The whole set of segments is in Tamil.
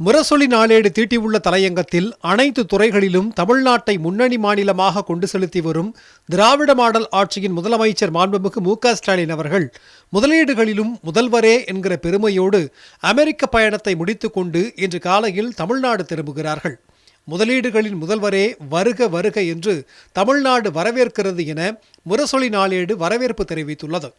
முரசொலி நாளேடு தீட்டியுள்ள தலையங்கத்தில் அனைத்து துறைகளிலும் தமிழ்நாட்டை முன்னணி மாநிலமாக கொண்டு செலுத்தி வரும் திராவிட மாடல் ஆட்சியின் முதலமைச்சர் மாண்புமிகு மு ஸ்டாலின் அவர்கள் முதலீடுகளிலும் முதல்வரே என்கிற பெருமையோடு அமெரிக்க பயணத்தை முடித்துக்கொண்டு இன்று காலையில் தமிழ்நாடு திரும்புகிறார்கள். முதலீடுகளின் முதல்வரே வருக வருக என்று தமிழ்நாடு வரவேற்கிறது என முரசொலி நாளேடு வரவேற்பு தெரிவித்துள்ளது.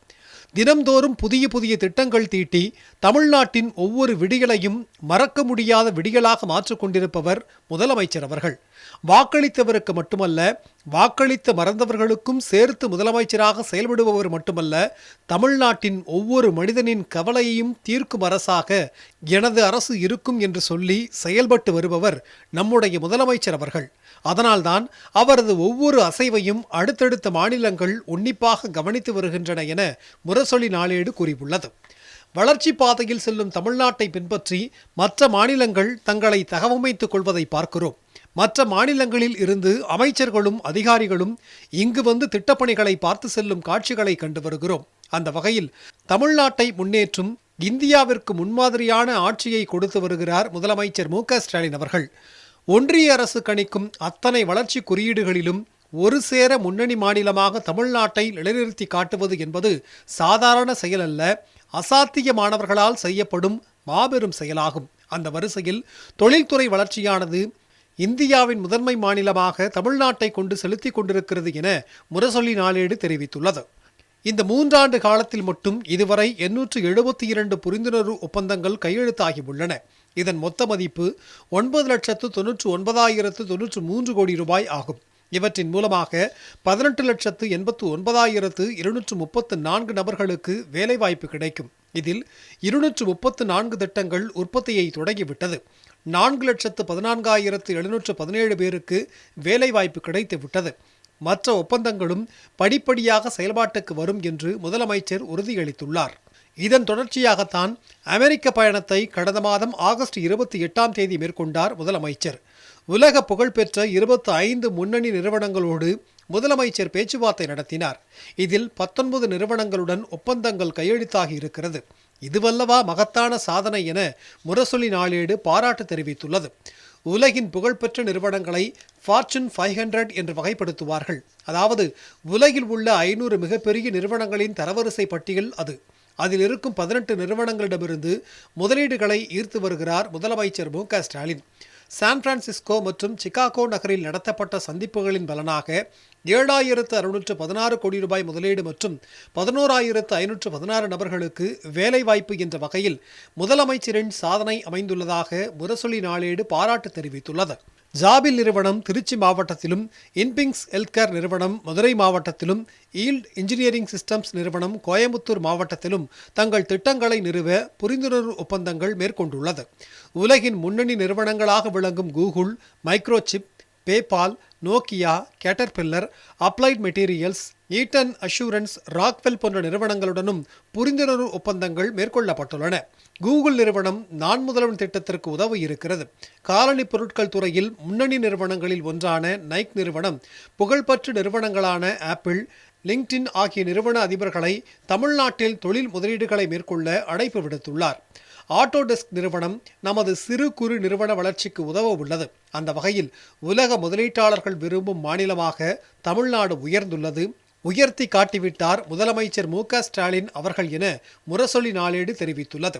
தினம்தோறும் புதிய புதிய திட்டங்கள் தீட்டி தமிழ்நாட்டின் ஒவ்வொரு விடியலையும் மறக்க முடியாத விடியலாக மாற்றிக்கொண்டிருப்பவர் முதலமைச்சர் அவர்கள். வாக்களித்தவருக்கு மட்டுமல்ல வாக்களித்த மறந்தவர்களுக்கும் சேர்த்து முதலமைச்சராக செயல்படுபவர் மட்டுமல்ல தமிழ்நாட்டின் ஒவ்வொரு மனிதனின் கவலையையும் தீர்க்கும் அரசாக எனது அரசு இருக்கும் என்று சொல்லி செயல்பட்டு வருபவர் நம்முடைய முதலமைச்சர் அவர்கள். அதனால்தான் அவரது ஒவ்வொரு அசைவையும் அடுத்தடுத்த மாநிலங்கள் உன்னிப்பாக கவனித்து வருகின்றன என முரசொலி நாளேடு கூறியுள்ளது. வளர்ச்சி பாதையில் செல்லும் தமிழ்நாட்டை பின்பற்றி மற்ற மாநிலங்கள் தங்களை தகவமைத்துக் கொள்வதை பார்க்கிறோம். மற்ற மாநிலங்களில் இருந்து அமைச்சர்களும் அதிகாரிகளும் இங்கு வந்து திட்டப்பணிகளை பார்த்து செல்லும் காட்சிகளை கண்டு வருகிறோம். அந்த வகையில் தமிழ்நாட்டை முன்னேற்றும் இந்தியாவிற்கு முன்மாதிரியான ஆட்சியை கொடுத்து வருகிறார் முதலமைச்சர் மு ஸ்டாலின் அவர்கள். ஒன்றிய அரசு கணிக்கும் அத்தனை வளர்ச்சி குறியீடுகளிலும் ஒரு சேர முன்னணி மாநிலமாக தமிழ்நாட்டை நிலைநிறுத்தி காட்டுவது என்பது சாதாரண செயல் அல்ல அசாத்தியமானவர்களால் செய்யப்படும் மாபெரும் செயலாகும். அந்த வரிசையில் தொழில்துறை வளர்ச்சியானது இந்தியாவின் முதன்மை மாநிலமாக தமிழ்நாட்டை கொண்டு செலுத்தி கொண்டிருக்கிறது என முரசொலி நாளேடு தெரிவித்துள்ளது. இந்த மூன்றாண்டு காலத்தில் மட்டும் இதுவரை எண்ணூற்று எழுபத்தி இரண்டு புரிந்துணர்வு ஒப்பந்தங்கள் கையெழுத்தாகியுள்ளன. இதன் மொத்த மதிப்பு ஒன்பது லட்சத்து தொன்னூற்று ஒன்பதாயிரத்து தொன்னூற்று மூன்று கோடி ரூபாய் ஆகும். இவற்றின் மூலமாக பதினெட்டு லட்சத்து எண்பத்து ஒன்பதாயிரத்து இருநூற்று முப்பத்து நான்கு நபர்களுக்கு வேலைவாய்ப்பு கிடைக்கும். இதில் இருநூற்று முப்பத்து நான்கு திட்டங்கள் உற்பத்தியை தொடங்கிவிட்டது. நான்கு லட்சத்து பதினான்காயிரத்து எழுநூற்று பதினேழு பேருக்கு வேலைவாய்ப்பு கிடைத்துவிட்டது. மற்ற ஒப்பந்தங்களும் படிப்படியாக செயல்பாட்டுக்கு வரும் என்று முதலமைச்சர் உறுதியளித்துள்ளார். இதன் தொடர்ச்சியாகத்தான் அமெரிக்க பயணத்தை கடந்த மாதம் ஆகஸ்ட் இருபத்தி எட்டாம் தேதி மேற்கொண்டார் முதலமைச்சர். உலக புகழ்பெற்ற இருபத்தி ஐந்து முன்னணி நிறுவனங்களோடு முதலமைச்சர் பேச்சுவார்த்தை நடத்தினார். இதில் பத்தொன்பது நிறுவனங்களுடன் ஒப்பந்தங்கள் கையெழுத்தாகி இருக்கிறது. இதுவல்லவா மகத்தான சாதனை என முரசொலி நாளேடு பாராட்டு தெரிவித்துள்ளது. உலகின் புகழ்பெற்ற நிறுவனங்களை ஃபார்ச்சூன் ஃபைவ் ஹண்ட்ரட் என்று வகைப்படுத்துவார்கள். அதாவது உலகில் உள்ள ஐநூறு மிகப்பெரிய நிறுவனங்களின் தரவரிசை பட்டியல் அது. அதில் இருக்கும் பதினெட்டு நிறுவனங்களிடமிருந்து முதலீடுகளை ஈர்த்து வருகிறார் முதலமைச்சர் மு க ஸ்டாலின். சான் பிரான்சிஸ்கோ மற்றும் சிகாகோ நகரில் நடத்தப்பட்ட சந்திப்புகளின் பலனாக ஏழாயிரத்து அறுநூற்று பதினாறு கோடி ரூபாய் முதலீடு மற்றும் பதினோராயிரத்து ஐநூற்று பதினாறு நபர்களுக்கு வேலைவாய்ப்பு என்ற வகையில் முதலமைச்சரின் சாதனை அமைந்துள்ளதாக முரசொலி நாளேடு பாராட்டு தெரிவித்துள்ளது. ஜாபில் நிறுவனம் திருச்சி மாவட்டத்திலும் இன்பிங்ஸ் ஹெல்த்கேர் நிறுவனம் மதுரை மாவட்டத்திலும் ஈல்ட் இன்ஜினியரிங் சிஸ்டம்ஸ் நிறுவனம் கோயம்புத்தூர் மாவட்டத்திலும் தங்கள் திட்டங்களை நிறுவ புரிந்துணர்வு ஒப்பந்தங்கள் மேற்கொண்டுள்ளது. உலகின் முன்னணி நிறுவனங்களாக விளங்கும் Google Microchip PayPal Nokia Caterpillar Applied Materials Eaton Assurance Rockwell போன்ற நிறுவனங்களுடனும் புரிந்துணர்வு ஒப்பந்தங்கள் மேற்கொள்ளப்பட்டுள்ளன. கூகுள் நிறுவனம் நான் முதல்வன் திட்டத்திற்கு உதவ இருக்கிறது. காலனி பொருட்கள் துறையில் முன்னணி நிறுவனங்களில் ஒன்றான நைக் நிறுவனம் புகழ்பெற்ற நிறுவனங்களான ஆப்பிள் லிங்க்டின் ஆகிய நிறுவன அதிபர்களை தமிழ்நாட்டில் தொழில் முதலீடுகளை மேற்கொள்ள அழைப்பு விடுத்துள்ளார். ஆட்டோடெஸ்க் நிறுவனம் நமது சிறு குறு நிறுவன வளர்ச்சிக்கு உதவ உள்ளது. அந்த வகையில் உலக முதலீட்டாளர்கள் விரும்பும் மாநிலமாக தமிழ்நாடு உயர்ந்துள்ளது. உயர்த்தி காட்டிவிட்டார் முதலமைச்சர் மு ஸ்டாலின் அவர்கள் என முரசொலி நாளேடு தெரிவித்துள்ளது.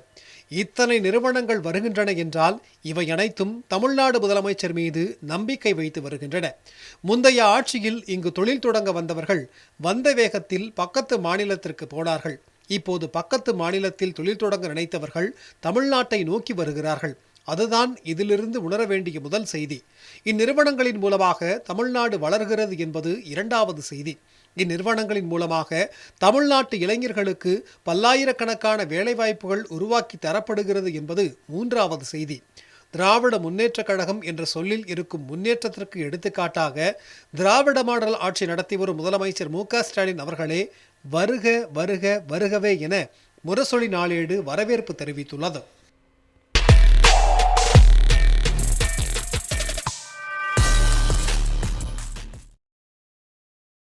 இத்தனை நிறுவனங்கள் வருகின்றன என்றால் இவை அனைத்தும் தமிழ்நாடு முதலமைச்சர் மீது நம்பிக்கை வைத்து வருகின்றன. முந்தைய ஆட்சியில் இங்கு தொழில் தொடங்க வந்தவர்கள் வந்த வேகத்தில் பக்கத்து மாநிலத்திற்கு போனார்கள். இப்போது பக்கத்து மாநிலத்தில் தொழில் தொடங்க நினைத்தவர்கள் தமிழ்நாட்டை நோக்கி வருகிறார்கள். அதுதான் இதிலிருந்து உணர வேண்டிய முதல் செய்தி. இந்நிறுவனங்களின் மூலமாக தமிழ்நாடு வளர்கிறது என்பது இரண்டாவது செய்தி. இந்நிறுவனங்களின் மூலமாக தமிழ்நாட்டு இளைஞர்களுக்கு பல்லாயிரக்கணக்கான வேலைவாய்ப்புகள் உருவாக்கி தரப்படுகிறது என்பது மூன்றாவது செய்தி. திராவிட முன்னேற்றக் கழகம் என்ற சொல்லில் இருக்கும் முன்னேற்றத்திற்கு எடுத்துக்காட்டாக திராவிட மாடல் ஆட்சி நடத்தி வரும் முதலமைச்சர் மு ஸ்டாலின் அவர்களே வருக வருக வருகவே என முரசொலி நாளேடு வரவேற்பு தெரிவித்துள்ளது.